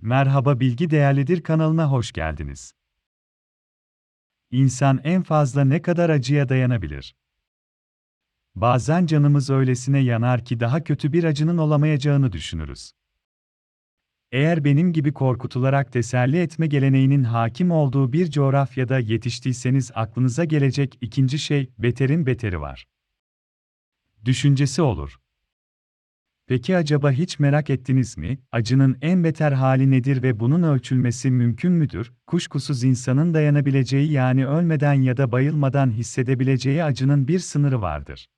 Merhaba Bilgi Değerlidir kanalına hoş geldiniz. İnsan en fazla ne kadar acıya dayanabilir? Bazen canımız öylesine yanar ki daha kötü bir acının olamayacağını düşünürüz. Eğer benim gibi korkutularak teselli etme geleneğinin hakim olduğu bir coğrafyada yetiştiyseniz aklınıza gelecek ikinci şey, beterin beteri var. Düşüncesi olur. Peki acaba hiç merak ettiniz mi? Acının en beter hali nedir ve bunun ölçülmesi mümkün müdür? Kuşkusuz insanın dayanabileceği yani ölmeden ya da bayılmadan hissedebileceği acının bir sınırı vardır.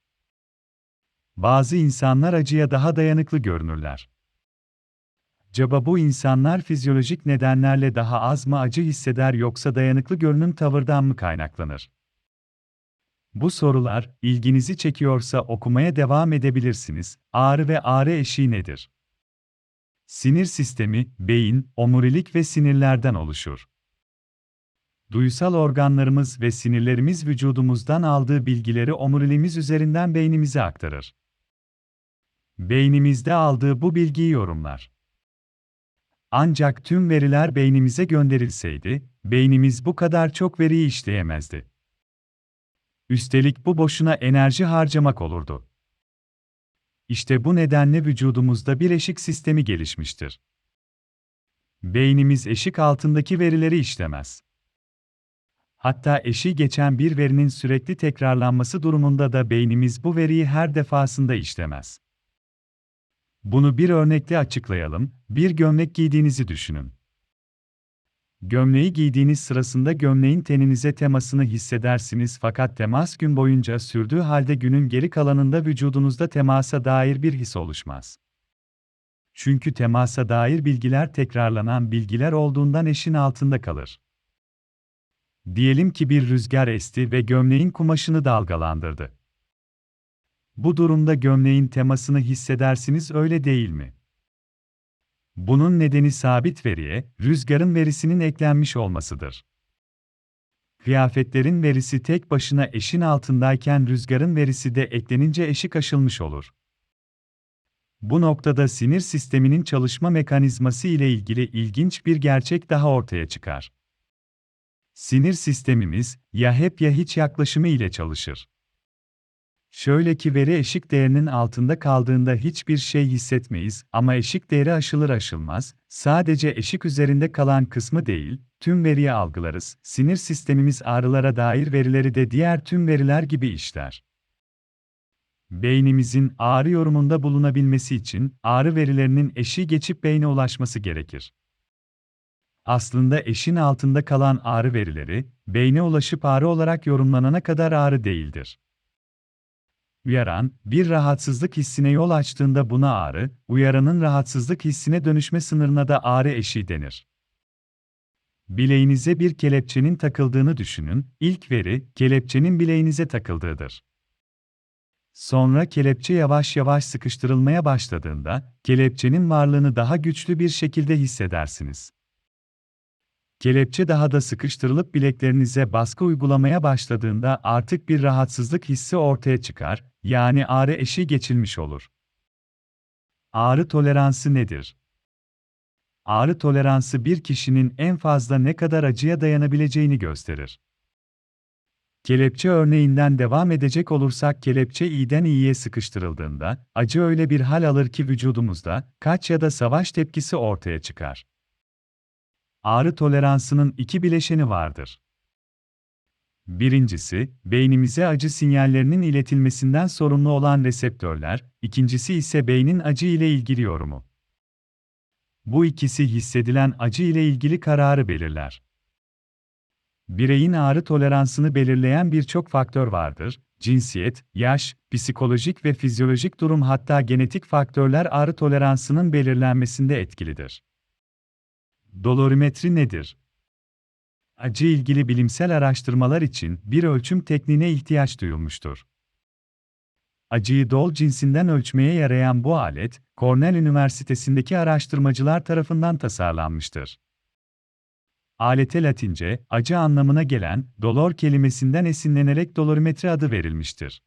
Bazı insanlar acıya daha dayanıklı görünürler. Acaba bu insanlar fizyolojik nedenlerle daha az mı acı hisseder yoksa dayanıklı görünüm tavırdan mı kaynaklanır? Bu sorular ilginizi çekiyorsa okumaya devam edebilirsiniz. Ağrı ve ağrı eşiği nedir? Sinir sistemi, beyin, omurilik ve sinirlerden oluşur. Duysal organlarımız ve sinirlerimiz vücudumuzdan aldığı bilgileri omuriliğimiz üzerinden beynimize aktarır. Beynimizde aldığı bu bilgiyi yorumlar. Ancak tüm veriler beynimize gönderilseydi, beynimiz bu kadar çok veriyi işleyemezdi. Üstelik bu boşuna enerji harcamak olurdu. İşte bu nedenle vücudumuzda bir eşik sistemi gelişmiştir. Beynimiz eşik altındaki verileri işlemez. Hatta eşiği geçen bir verinin sürekli tekrarlanması durumunda da beynimiz bu veriyi her defasında işlemez. Bunu bir örnekle açıklayalım. Bir gömlek giydiğinizi düşünün. Gömleği giydiğiniz sırasında gömleğin teninize temasını hissedersiniz fakat temas gün boyunca sürdüğü halde günün geri kalanında vücudunuzda temasa dair bir his oluşmaz. Çünkü temasa dair bilgiler tekrarlanan bilgiler olduğundan eşin altında kalır. Diyelim ki bir rüzgar esti ve gömleğin kumaşını dalgalandırdı. Bu durumda gömleğin temasını hissedersiniz öyle değil mi? Bunun nedeni sabit veriye, rüzgarın verisinin eklenmiş olmasıdır. Kıyafetlerin verisi tek başına eşin altındayken rüzgarın verisi de eklenince eşik aşılmış olur. Bu noktada sinir sisteminin çalışma mekanizması ile ilgili ilginç bir gerçek daha ortaya çıkar. Sinir sistemimiz ya hep ya hiç yaklaşımı ile çalışır. Şöyle ki veri eşik değerinin altında kaldığında hiçbir şey hissetmeyiz ama eşik değeri aşılır aşılmaz, sadece eşik üzerinde kalan kısmı değil, tüm veriyi algılarız. Sinir sistemimiz ağrılara dair verileri de diğer tüm veriler gibi işler. Beynimizin ağrı yorumunda bulunabilmesi için ağrı verilerinin eşiği geçip beyne ulaşması gerekir. Aslında eşin altında kalan ağrı verileri, beyne ulaşıp ağrı olarak yorumlanana kadar ağrı değildir. Uyaran, bir rahatsızlık hissine yol açtığında buna ağrı, uyaranın rahatsızlık hissine dönüşme sınırına da ağrı eşiği denir. Bileğinize bir kelepçenin takıldığını düşünün, ilk veri, kelepçenin bileğinize takıldığıdır. Sonra kelepçe yavaş yavaş sıkıştırılmaya başladığında, kelepçenin varlığını daha güçlü bir şekilde hissedersiniz. Kelepçe daha da sıkıştırılıp bileklerinize baskı uygulamaya başladığında artık bir rahatsızlık hissi ortaya çıkar, yani ağrı eşiği geçilmiş olur. Ağrı toleransı nedir? Ağrı toleransı bir kişinin en fazla ne kadar acıya dayanabileceğini gösterir. Kelepçe örneğinden devam edecek olursak kelepçe iyiden iyiye sıkıştırıldığında, acı öyle bir hal alır ki vücudumuzda, kaç ya da savaş tepkisi ortaya çıkar. Ağrı toleransının iki bileşeni vardır. Birincisi, beynimize acı sinyallerinin iletilmesinden sorumlu olan reseptörler, ikincisi ise beynin acı ile ilgili yorumu. Bu ikisi hissedilen acı ile ilgili kararı belirler. Bireyin ağrı toleransını belirleyen birçok faktör vardır. Cinsiyet, yaş, psikolojik ve fizyolojik durum hatta genetik faktörler ağrı toleransının belirlenmesinde etkilidir. Dolorimetri nedir? Acı ilgili bilimsel araştırmalar için bir ölçüm tekniğine ihtiyaç duyulmuştur. Acıyı dol cinsinden ölçmeye yarayan bu alet, Cornell Üniversitesi'ndeki araştırmacılar tarafından tasarlanmıştır. Alete Latince, acı anlamına gelen dolor kelimesinden esinlenerek dolorimetre adı verilmiştir.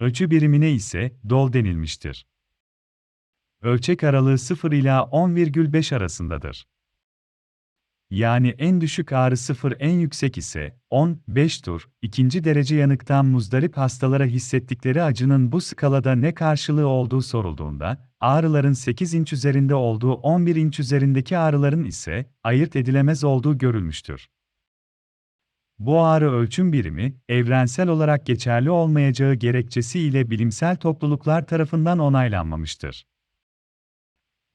Ölçü birimine ise dol denilmiştir. Ölçek aralığı 0 ila 10,5 arasındadır. Yani en düşük ağrı 0 en yüksek ise 10-5 tur, ikinci derece yanıktan muzdarip hastalara hissettikleri acının bu skalada ne karşılığı olduğu sorulduğunda, ağrıların 8 inç üzerinde olduğu 11 inç üzerindeki ağrıların ise ayırt edilemez olduğu görülmüştür. Bu ağrı ölçüm birimi, evrensel olarak geçerli olmayacağı gerekçesi ile bilimsel topluluklar tarafından onaylanmamıştır.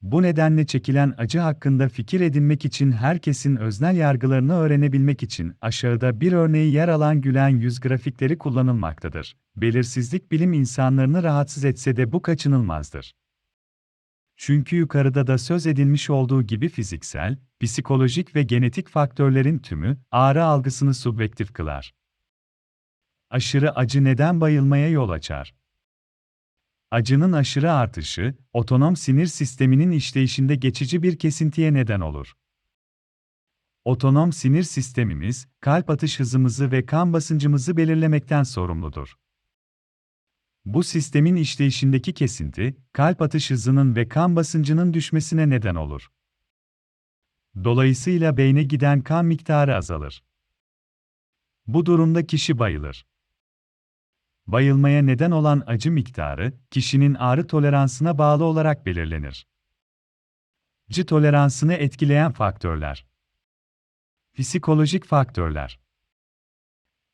Bu nedenle çekilen acı hakkında fikir edinmek için herkesin öznel yargılarını öğrenebilmek için aşağıda bir örneği yer alan gülen yüz grafikleri kullanılmaktadır. Belirsizlik bilim insanlarını rahatsız etse de bu kaçınılmazdır. Çünkü yukarıda da söz edilmiş olduğu gibi fiziksel, psikolojik ve genetik faktörlerin tümü ağrı algısını subjektif kılar. Aşırı acı neden bayılmaya yol açar? Acının aşırı artışı, otonom sinir sisteminin işleyişinde geçici bir kesintiye neden olur. Otonom sinir sistemimiz, kalp atış hızımızı ve kan basıncımızı belirlemekten sorumludur. Bu sistemin işleyişindeki kesinti, kalp atış hızının ve kan basıncının düşmesine neden olur. Dolayısıyla beyne giden kan miktarı azalır. Bu durumda kişi bayılır. Bayılmaya neden olan acı miktarı, kişinin ağrı toleransına bağlı olarak belirlenir. Acı toleransını etkileyen faktörler. Psikolojik faktörler.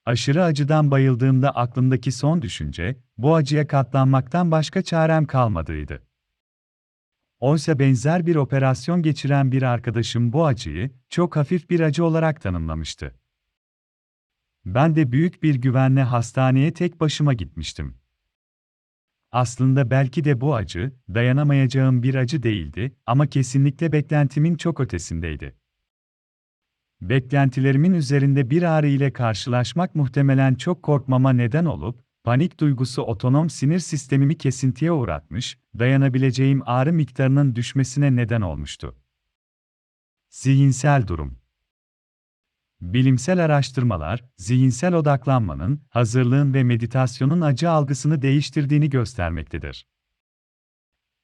Aşırı acıdan bayıldığımda aklımdaki son düşünce, bu acıya katlanmaktan başka çarem kalmadığıydı. Oysa benzer bir operasyon geçiren bir arkadaşım bu acıyı çok hafif bir acı olarak tanımlamıştı. Ben de büyük bir güvenle hastaneye tek başıma gitmiştim. Aslında belki de bu acı, dayanamayacağım bir acı değildi ama kesinlikle beklentimin çok ötesindeydi. Beklentilerimin üzerinde bir ağrı ile karşılaşmak muhtemelen çok korkmama neden olup, panik duygusu otonom sinir sistemimi kesintiye uğratmış, dayanabileceğim ağrı miktarının düşmesine neden olmuştu. Zihinsel durum Bilimsel araştırmalar, zihinsel odaklanmanın, hazırlığın ve meditasyonun acı algısını değiştirdiğini göstermektedir.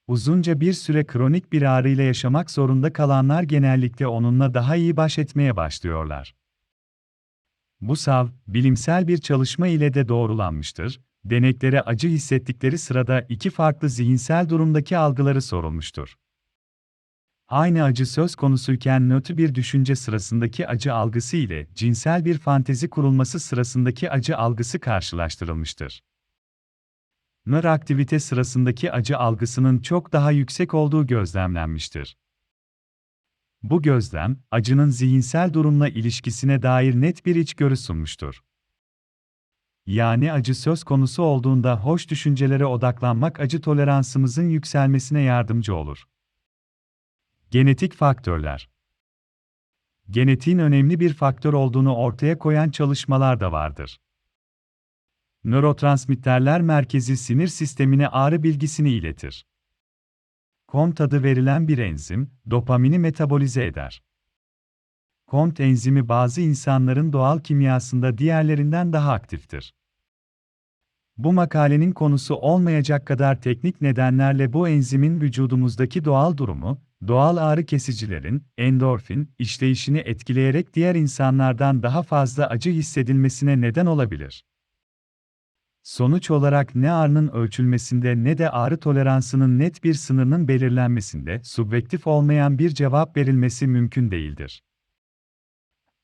Uzunca bir süre kronik bir ağrıyla yaşamak zorunda kalanlar genellikle onunla daha iyi baş etmeye başlıyorlar. Bu sav, bilimsel bir çalışma ile de doğrulanmıştır. Deneklere acı hissettikleri sırada iki farklı zihinsel durumdaki algıları sorulmuştur. Aynı acı söz konusuyken nötr bir düşünce sırasındaki acı algısı ile cinsel bir fantezi kurulması sırasındaki acı algısı karşılaştırılmıştır. Nör aktivite sırasındaki acı algısının çok daha yüksek olduğu gözlemlenmiştir. Bu gözlem, acının zihinsel durumla ilişkisine dair net bir içgörü sunmuştur. Yani acı söz konusu olduğunda hoş düşüncelere odaklanmak acı toleransımızın yükselmesine yardımcı olur. Genetik faktörler Genetiğin önemli bir faktör olduğunu ortaya koyan çalışmalar da vardır. Nörotransmitterler merkezi sinir sistemine ağrı bilgisini iletir. KOMT adı verilen bir enzim, dopamini metabolize eder. KOMT enzimi bazı insanların doğal kimyasında diğerlerinden daha aktiftir. Bu makalenin konusu olmayacak kadar teknik nedenlerle bu enzimin vücudumuzdaki doğal durumu, doğal ağrı kesicilerin, endorfin, işleyişini etkileyerek diğer insanlardan daha fazla acı hissedilmesine neden olabilir. Sonuç olarak ne ağrının ölçülmesinde ne de ağrı toleransının net bir sınırının belirlenmesinde subjektif olmayan bir cevap verilmesi mümkün değildir.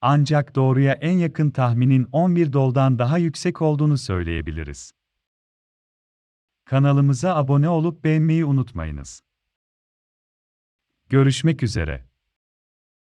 Ancak doğruya en yakın tahminin 11 doldan daha yüksek olduğunu söyleyebiliriz. Kanalımıza abone olup beğenmeyi unutmayınız. Görüşmek üzere.